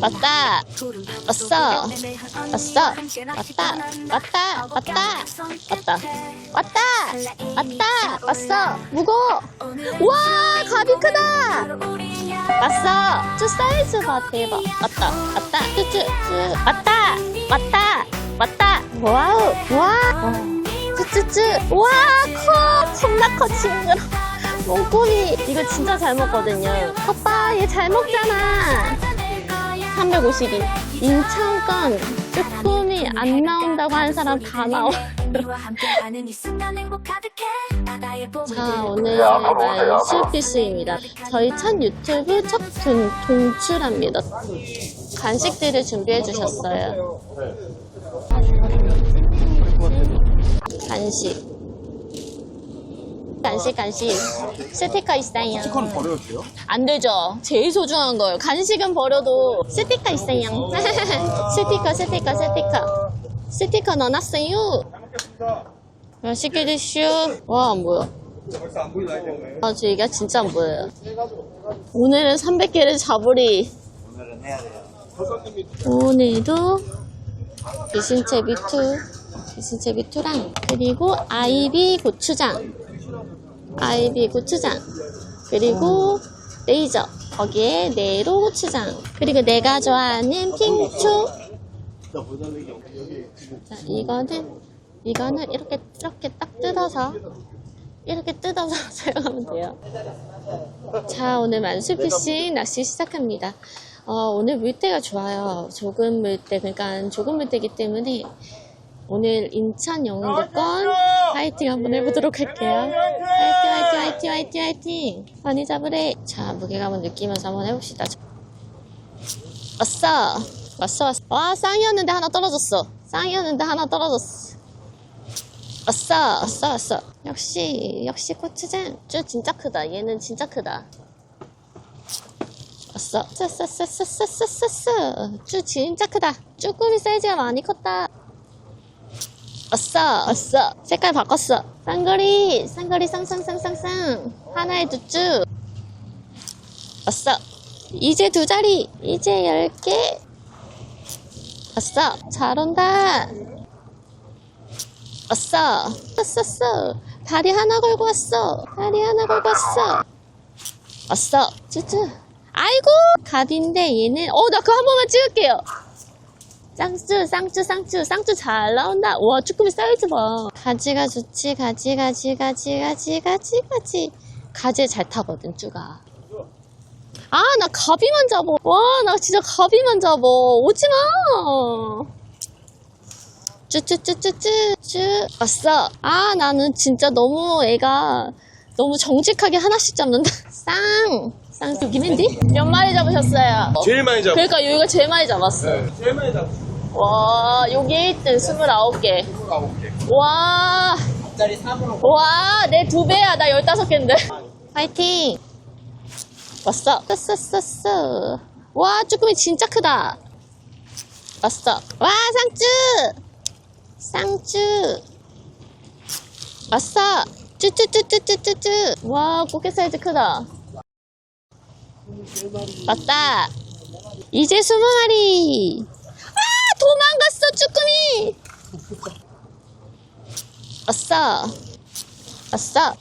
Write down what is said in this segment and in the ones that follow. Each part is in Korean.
왔다. 왔어. 왔어. 왔다. 왔다. 왔다. 왔다. 왔다. 왔다. 왔어. 무거워. 와, 갑이 크다. 왔어. 쭈 사이즈 봐, 대박. 왔다. 왔다. 쭈쭈. 쭈. 왔다. 왔다. 왔다. 와우. 와. 쭈쭈쭈. 와, 커. 겁나 커, 징그러. 몸꼬리. 이거 진짜 잘 먹거든요. 오빠, 얘 잘 먹잖아. 352. 인천건 쭈꾸미 안 나온다고 하는 사람 다 나와. 자, 오늘 만술피스입니다. 저희 첫 유튜브 첫 동, 동출합니다. 간식들을 준비해 주셨어요. 간식. 간식, 간식. 스티커 있어요. 스티커는 버려도 돼요? 안 되죠. 제일 소중한 거예요. 간식은 버려도 스티커 있어요. 스티커, 스티커, 스티커. 스티커 넣어놨어요. 맛있게 드시오. 와, 안 보여. 벌써 안 보이나 때문에 아, 저 이게 진짜 안 보여요. 오늘은 300개를 잡으리. 오늘은 해야 돼요 오늘도 비신채비투, 비신채비투랑 그리고 아이비 고추장, 아이비 고추장, 그리고 레이저, 거기에 네로 고추장, 그리고 내가 좋아하는 핑초. 자, 이거는 이거는 이렇게 이렇게 딱 뜯어서 이렇게 뜯어서 사용하면 돼요. 자, 오늘 만수피싱 낚시 시작합니다. 어, 오늘 물때가 좋아요. 조금 물때, 그러니까 조금 물때이기 때문에 오늘 인천 영등권 파이팅 한번 해보도록 할게요. 화이팅, 화이팅, 화이팅, 화이팅, 화이팅. 많이 잡으래. 자, 무게감을 느끼면서 한번 해봅시다. 왔어. 왔어, 왔어. 와, 쌍이었는데 하나 떨어졌어. 쌍이었는데 하나 떨어졌어. 왔어, 왔어, 왔어. 역시, 역시 고추장. 쭈 진짜 크다. 얘는 진짜 크다. 왔어. 쎄쎄쎄쎄쎄쎄쎄. 쭈 진짜 크다. 쭈꾸미 사이즈가 많이 컸다. 왔어, 왔어. 색깔 바꿨어. 쌍거리, 쌍거리 쌍쌍쌍쌍쌍. 하나에 두 쭈. 왔어. 이제 두 자리. 이제 열 개. 왔어. 잘 온다. 왔어. 왔었어. 다리 하나 걸고 왔어. 다리 하나 걸고 왔어. 왔어. 쭈쭈. 아이고! 갑인데 얘는, 어, 나 그거 한 번만 찍을게요. 쌍쭈, 쌍쭈, 쌍쭈, 쌍쭈 잘 나온다. 와, 쭈꾸미 사이즈 봐. 가지가 좋지, 가지, 가지, 가지, 가지, 가지, 가지. 가지에 잘 타거든, 쭈가. 아, 나 가비만 잡어. 와, 나 진짜 가비만 잡어. 오지 마. 쭈쭈쭈쭈쭈 쭈 왔어 아 나는 진짜 너무 애가 너무 정직하게 하나씩 잡는다 쌍쌍 여기는디? 몇 마리 잡으셨어요? 제일 많이 잡아 그러니까 여기가 제일 많이 잡았어 제일 많이 잡아 와 여기 1등 29개 29개 와 앞자리 3으로 와, 내 두 배야. 나 15개인데. 파이팅! 왔어. 쓰쓰쓰쓰. 와, 쭈꾸미 진짜 크다. 왔어. 와, 쌍쭈! 쌍쭈! 왔어. 쭈쭈쭈쭈쭈쭈쭈. 와, 꽃게 사이즈 크다. 왔다. 이제 20마리. 아, 도망갔어, 쭈꾸미! 왔어. 왔어.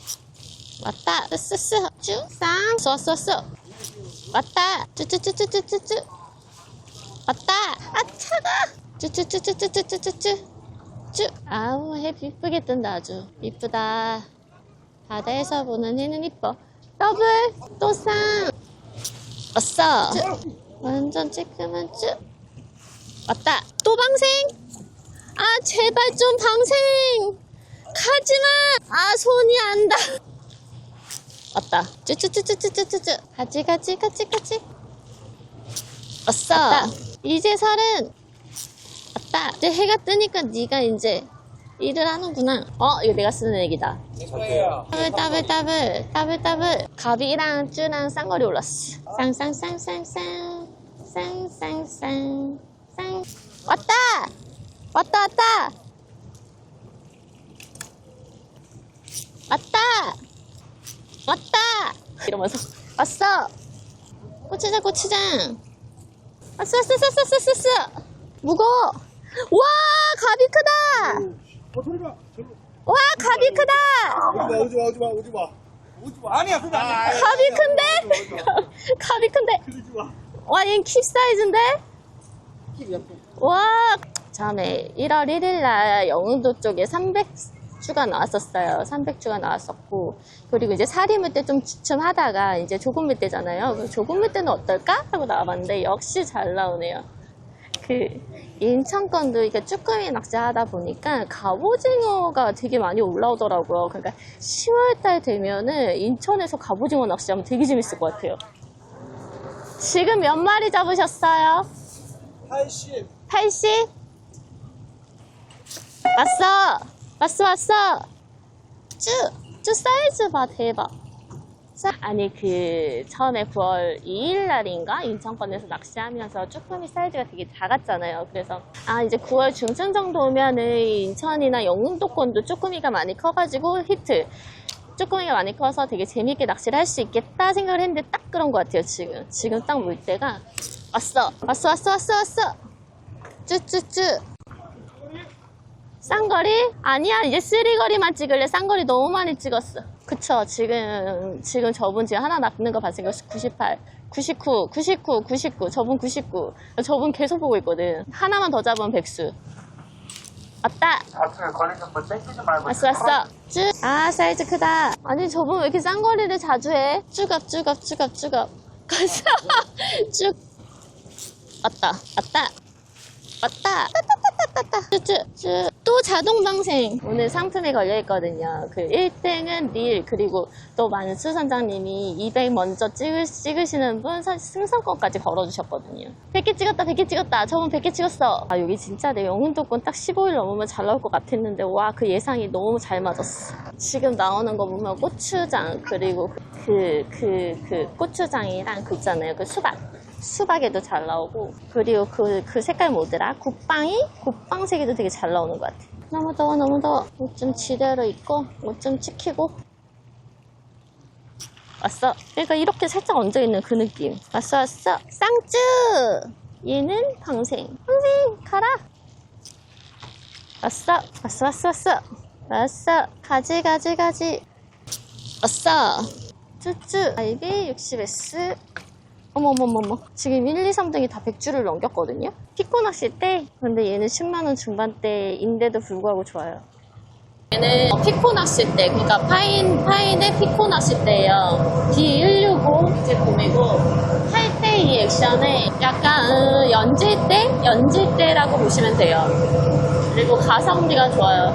왔다. 쓰쓰. 쭈. 쌍. 왔어, 왔어, 왔어. 왔다. 쭈쭈쭈쭈쭈쭈쭈. 왔다. 아, 차가. 쭈쭈쭈쭈쭈쭈쭈쭈. 쭈. 아우, 해 이쁘게 뜬다, 아주. 이쁘다. 바다에서 보는 해는 이뻐. 더블. 또 쌍. 왔어. 쭈. 완전 쬐끄만 쭈. 왔다. 또 방생. 아, 제발 좀 방생. 가지마! 아, 손이 안 닿. 왔다. 쭈쭈쭈쭈쭈쭈쭈. 가지, 가지, 가지, 가지. 왔어. 왔다. 이제 서른. 왔다. 이제 해가 뜨니까 네가 이제 일을 하는구나. 어, 이거 내가 쓰는 얘기다. 더블, 더블, 더블, 더블, 더블. 가비랑 쭈랑 쌍거리 올랐어. 쌍쌍쌍쌍쌍. 쌍쌍쌍. 쌍. 왔다! 왔다, 왔다! 왔다! 왔다! 이러면서 왔어! 고추장 고추장 왔어, 왔어, 왔어, 왔어, 왔어, 왔어. 무거워. 와, 갑이 크다. 어, 소리 봐. 저로. 와, 갑이 크다. 오지 마, 오지 마, 오지 마. 오지 마. 아니야, 그거 아니야. 갑이 큰데? 갑이 큰데? 그러지 마. 와, 얘는 킵 사이즈인데? 와, 다음에 1월 1일 날 영흥도 쪽에 300주가 나왔었어요. 300주가 나왔었고, 그리고 이제 사리물 때 좀 주춤하다가 이제 조금 밑 때잖아요. 그럼 조금 밑 때는 어떨까? 하고 나와봤는데 역시 잘 나오네요. 그, 인천권도 이렇게 쭈꾸미 낚시하다 보니까 갑오징어가 되게 많이 올라오더라고요. 그러니까 10월달 되면은 인천에서 갑오징어 낚시하면 되게 재밌을 것 같아요. 지금 몇 마리 잡으셨어요? 80. 80? 왔어! 왔어, 왔어! 쭈! 쭈 사이즈 봐, 대박. 자, 아니, 그, 처음에 9월 2일 날인가? 인천권에서 낚시하면서 쭈꾸미 사이즈가 되게 작았잖아요. 그래서, 아, 이제 9월 중순 정도 오면은 인천이나 영흥도권도 쭈꾸미가 많이 커가지고 히트. 쭈꾸미가 많이 커서 되게 재밌게 낚시를 할 수 있겠다 생각을 했는데 딱 그런 것 같아요, 지금. 지금 딱 물 때가. 왔어! 왔어, 왔어, 왔어, 왔어! 쭈쭈쭈. 쌍거리? 아니야, 이제 쓰리거리만 찍을래. 쌍거리 너무 많이 찍었어. 그쵸, 지금, 지금 저분 지금 하나 낚는 거 봤으니까 98, 99, 99, 99, 저분 99. 저분 계속 보고 있거든. 하나만 더 잡으면 백수. 왔다! 걸리는 말고 왔어, 왔어. 쭈. 아, 사이즈 크다. 아니, 저분 왜 이렇게 쌍거리를 자주 해? 쭈갑, 쭈갑, 쭈갑, 쭈갑. 가자. 쭉. 왔다, 왔다. 왔다. 따따따따따. 쭈쭈쭈. 또 자동 방생. 오늘 상품에 걸려있거든요. 그 1등은 릴, 그리고 또 만수 선장님이 200 먼저 찍으, 찍으시는 분 선- 승선권까지 걸어주셨거든요. 100개 찍었다, 100개 찍었다. 저분 100개 찍었어. 아, 여기 진짜 내 영훈도권 딱 15일 넘으면 잘 나올 것 같았는데, 와, 그 예상이 너무 잘 맞았어. 지금 나오는 거 보면 고추장, 그리고 그, 그, 그, 고추장이랑 그 있잖아요. 그 수박. 수박에도 잘 나오고 그리고 그, 그 색깔 뭐더라? 굿빵이? 굿빵색에도 되게 잘 나오는 것 같아. 너무 더워 너무 더워. 옷 좀 지대로 입고 옷좀 지키고. 왔어. 그러니까 이렇게 살짝 얹어있는 그 느낌. 왔어 왔어. 쌍쭈! 얘는 방생. 방생! 가라! 왔어 왔어 왔어 왔어. 왔어. 가지 가지 가지. 왔어. 쭈쭈. 아이비 60S 어머머머머. 지금 1, 2, 3등이 다 100주를 넘겼거든요? 피코 낚시 때? 근데 얘는 10만원 중반대인데도 불구하고 좋아요. 얘는 피코 낚시 때, 그러니까 파인, 파인의 피코 낚시 때예요 D165 제품이고, 8대2 액션에 약간, 음, 연질대? 연질대라고 보시면 돼요. 그리고 가성비가 좋아요.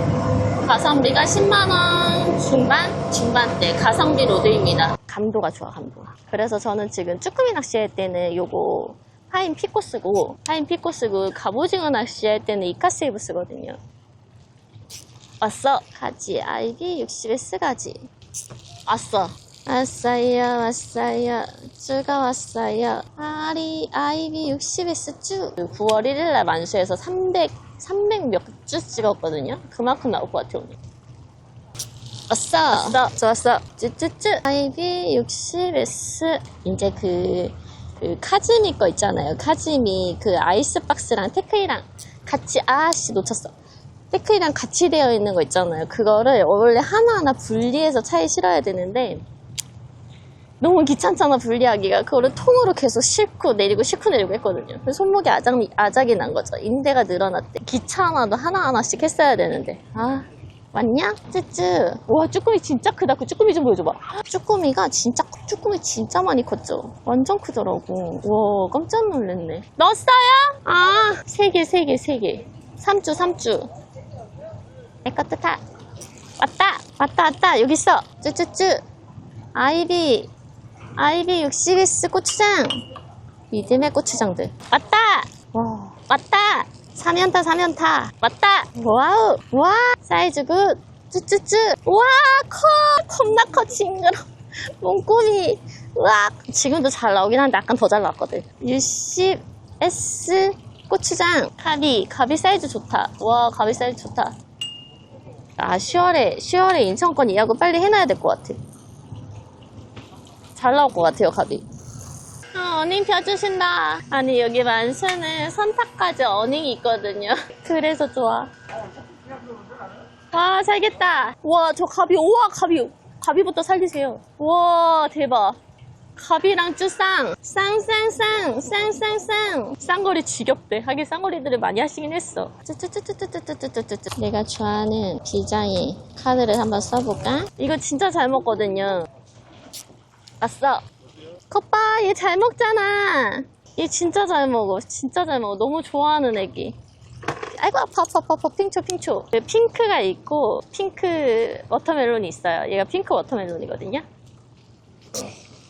가성비가 10만원 중반? 중반대. 가성비 로드입니다. 감도가 좋아, 감도가. 그래서 저는 지금 쭈꾸미 낚시할 때는 요거 파인 피코 쓰고, 파인 피코 쓰고, 갑오징어 낚시할 때는 이카세이브 쓰거든요. 왔어. 가지. 아이비 60S 가지. 왔어. 왔어요, 왔어요. 쭈가 왔어요. 아리, 아이비 60S 쭈. 9월 1일날 만수에서 300, 300몇 주 찍었거든요. 그만큼 나올 것 같아요, 오늘. 왔어. 왔어. 좋았어. 쭈쭈쭈. 아이비 60S. 이제 그, 그 카즈미 거 있잖아요. 카즈미 그 아이스박스랑 테크이랑 같이, 아씨, 놓쳤어. 테크이랑 같이 되어 있는 거 있잖아요. 그거를 원래 하나하나 분리해서 차에 실어야 되는데, 너무 귀찮잖아, 분리하기가. 그거를 통으로 계속 싣고 내리고 싣고 내리고 했거든요. 손목에 아작, 아작이 난 거죠. 인대가 늘어났대. 귀찮아도 하나하나씩 했어야 되는데. 아, 왔냐? 쯔쯔. 와, 쭈꾸미 진짜 크다. 그 쭈꾸미 좀 보여줘봐. 쭈꾸미가 진짜, 쭈꾸미 진짜 많이 컸죠? 완전 크더라고. 와, 깜짝 놀랐네. 넣었어요? 아, 세 개, 세 개, 세 개. 삼주, 삼주. 내 것도 타. 왔다! 왔다, 왔다. 여기 있어. 쭈쭈쭈. 아이비. 아이비 60S 고추장. 믿음의 고추장들. 왔다! 와, 왔다! 사면타, 사면타. 왔다! 와우! 와! 사이즈 굿! 쭈쭈쭈! 와, 커! 겁나 커, 징그러. 몸꼬미. 와! 지금도 잘 나오긴 한데 약간 더 잘 나왔거든. 60S 고추장. 가비. 가비 사이즈 좋다. 와, 가비 사이즈 좋다. 아, 10월에, 10월에 인천권 예약을 빨리 해놔야 될 것 같아. 잘 나올 것 같아요, 갑이. 아, 어닝 펴주신다. 아니, 여기 만수는 선탁까지 어닝이 있거든요. 그래서 좋아. 와, 살겠다. 와, 저 가비, 우와, 가비. 가비부터 살리세요. 와, 대박. 가비랑 쭈쌍. 쌍쌍쌍. 쌍쌍쌍. 쌍거리 지겹대. 하긴 쌍거리들을 많이 하시긴 했어. 쭈쭈쭈쭈쭈쭈쭈쭈쭈. 내가 좋아하는 디자인 카드를 한번 써볼까? 이거 진짜 잘 먹거든요. 왔어. 컵봐, 얘 잘 먹잖아. 얘 진짜 잘 먹어. 진짜 잘 먹어. 너무 좋아하는 애기. 아이고, 아파, 아파, 아파. 핑초, 핑초. 그 핑크가 있고, 핑크 워터멜론이 있어요. 얘가 핑크 워터멜론이거든요.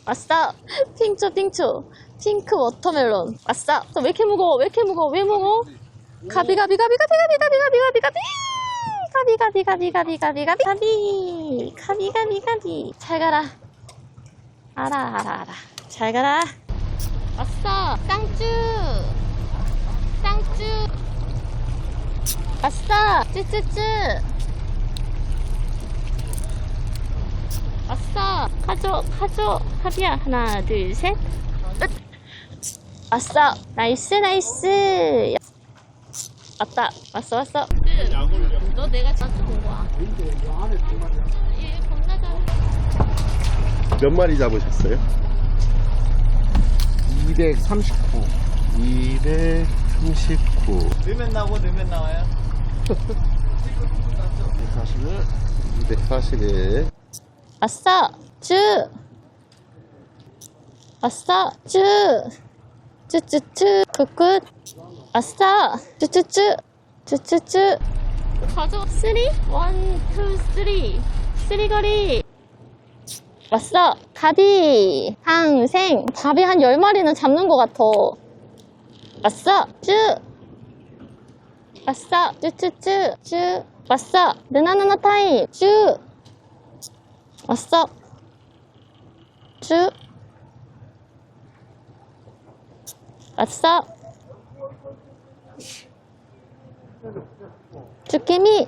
왔어. 핑초, 핑초. 핑크 워터멜론. 왔어. 왜 이렇게 무거워? 왜 이렇게 무거워? 왜 무거워? 가비, 가비, 가비, 가비, 가비, 가비, 가비, 가비, 가비. 가비, 가비, 가비, 가비, 가비, 가비, 가비. 가비, 가비, 가비. 잘 가라. 알아, 알아, 알아. 잘 가라. 왔어. 쌍쭈. 쌍쭈. 왔어. 쭈쭈쭈. 왔어. 가져, 가져. 가비야. 하나, 둘, 셋. 으ත්. 왔어. 나이스, 나이스. 왔다. 왔어, 왔어. 너 내가 자주 온 거야. 몇 마리 잡으셨어요? 239. 239. 넣으면 나오고 넣으면 나와요. 241. 241. 왔어. 쭈. 왔어. 쭈. 쭈쭈쭈. 굿굿. 왔어. 쭈쭈쭈. 쭈쭈쭈. 가져. 쓰리? 원, 투, 쓰리. 쓰리 거리. 왔어. 가비. 항생. 밥이 한 10마리는 잡는 것 같아. 왔어. 쭈. 왔어. 쭈쭈쭈. 쭈. 왔어. 느나느나 타임. 쭈. 왔어. 쭉. 왔어. 쭈깨미.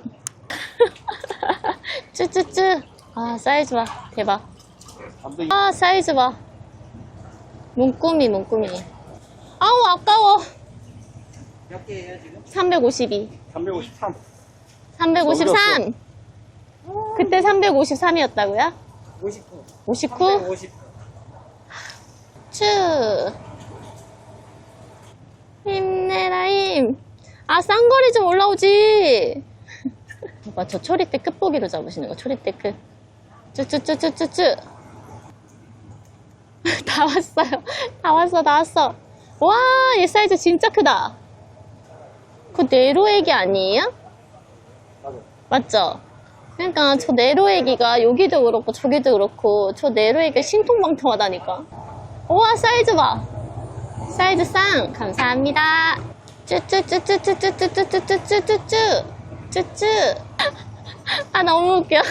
쭈쭈쭈. 아, 사이즈 봐. 대박. 아, 사이즈 봐. 문꾸미, 문꾸미. 아우, 아까워. 몇 개예요 지금? 352. 353. 353. 그때 353이었다고요? 59. 59? 50. 추 힘내라 힘. 아 쌍거리 좀 올라오지. 봐, 저 초리대 끝보기로 잡으시는 거 초리대 끝. 쭈쭈쭈쭈쭈쭈. 다 왔어요. 다 왔어, 다 왔어. 와, 얘 사이즈 진짜 크다. 그 네로액이 아니에요? 맞죠? 그러니까 저 네로애기가 여기도 그렇고 저기도 그렇고 저 네로애기가 신통방통하다니까 우와 사이즈 봐 사이즈 쌍 감사합니다 쭈쭈쭈쭈쭈쭈쭈쭈쭈쭈쭈쭈 쭈쭈 아 너무 웃겨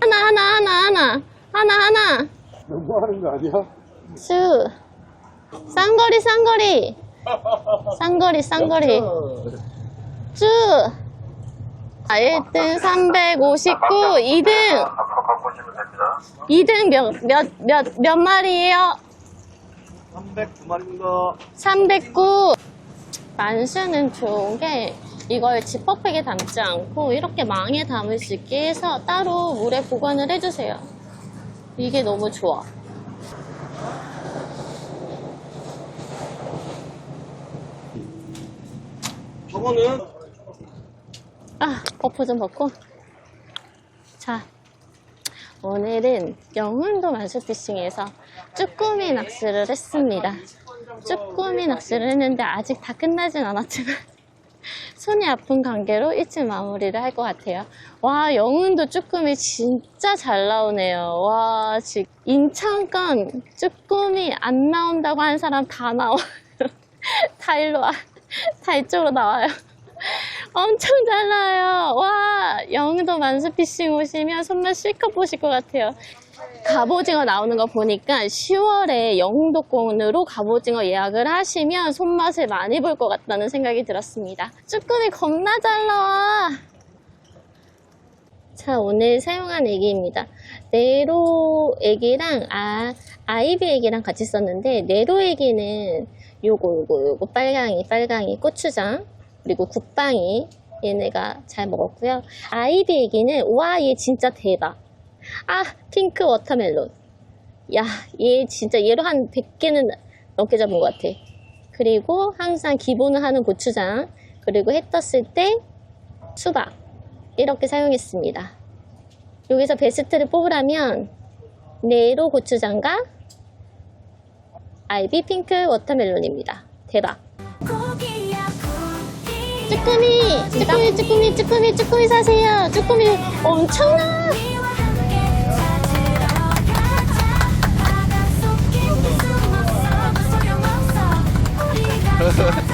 하나 하나 하나 하나 하나 하나 너무하는 거 아니야? 쭈 쌍거리 쌍거리 쌍거리 쌍거리 쭈 아, 1등 359, 2등, 앞으로 갖고 오시면 됩니다. 2등 몇, 몇, 몇, 몇 마리예요? 309마리입니다. 309. 만수는 좋은 게 이걸 지퍼백에 담지 않고 이렇게 망에 담을 수 있게 해서 따로 물에 보관을 해주세요. 이게 너무 좋아. 저거는 아, 버프 좀 벗고. 자, 오늘은 영흥도 만수피싱에서 쭈꾸미 낚시를 했습니다. 쭈꾸미 낚시를 했는데 아직 다 끝나진 않았지만 손이 아픈 관계로 이쯤 마무리를 할 것 같아요. 와, 영흥도 쭈꾸미 진짜 잘 나오네요. 와, 지금 인천건 쭈꾸미 안 나온다고 한 사람 다 나와. 다 일로 와. 다 이쪽으로 나와요. 엄청 잘 나와요. 와, 영도 만수피싱 오시면 손맛 실컷 보실 것 같아요. 갑오징어 나오는 거 보니까 10월에 영흥도권으로 갑오징어 예약을 하시면 손맛을 많이 볼 것 같다는 생각이 들었습니다. 쭈꾸미 겁나 잘 나와. 자, 오늘 사용한 애기입니다. 네로 애기랑 아, 아이비 애기랑 같이 썼는데, 네로 애기는 요거, 요거, 요거, 빨강이, 빨강이, 고추장, 그리고 국방이, 얘네가 잘 먹었고요. 아이비 애기는, 와, 얘 진짜 대박. 아, 핑크 워터멜론. 야, 얘 진짜 얘로 한 100개는 넘게 잡은 것 같아. 그리고 항상 기본을 하는 고추장, 그리고 해 떴을 때 수박. 이렇게 사용했습니다. 여기서 베스트를 뽑으라면 네로 고추장과 아이비 핑크 워터멜론입니다. 대박. 쭈꾸미, 쭈꾸미, 쭈꾸미, 쭈꾸미, 쭈꾸미 사세요. 쭈꾸미 엄청나. Ha!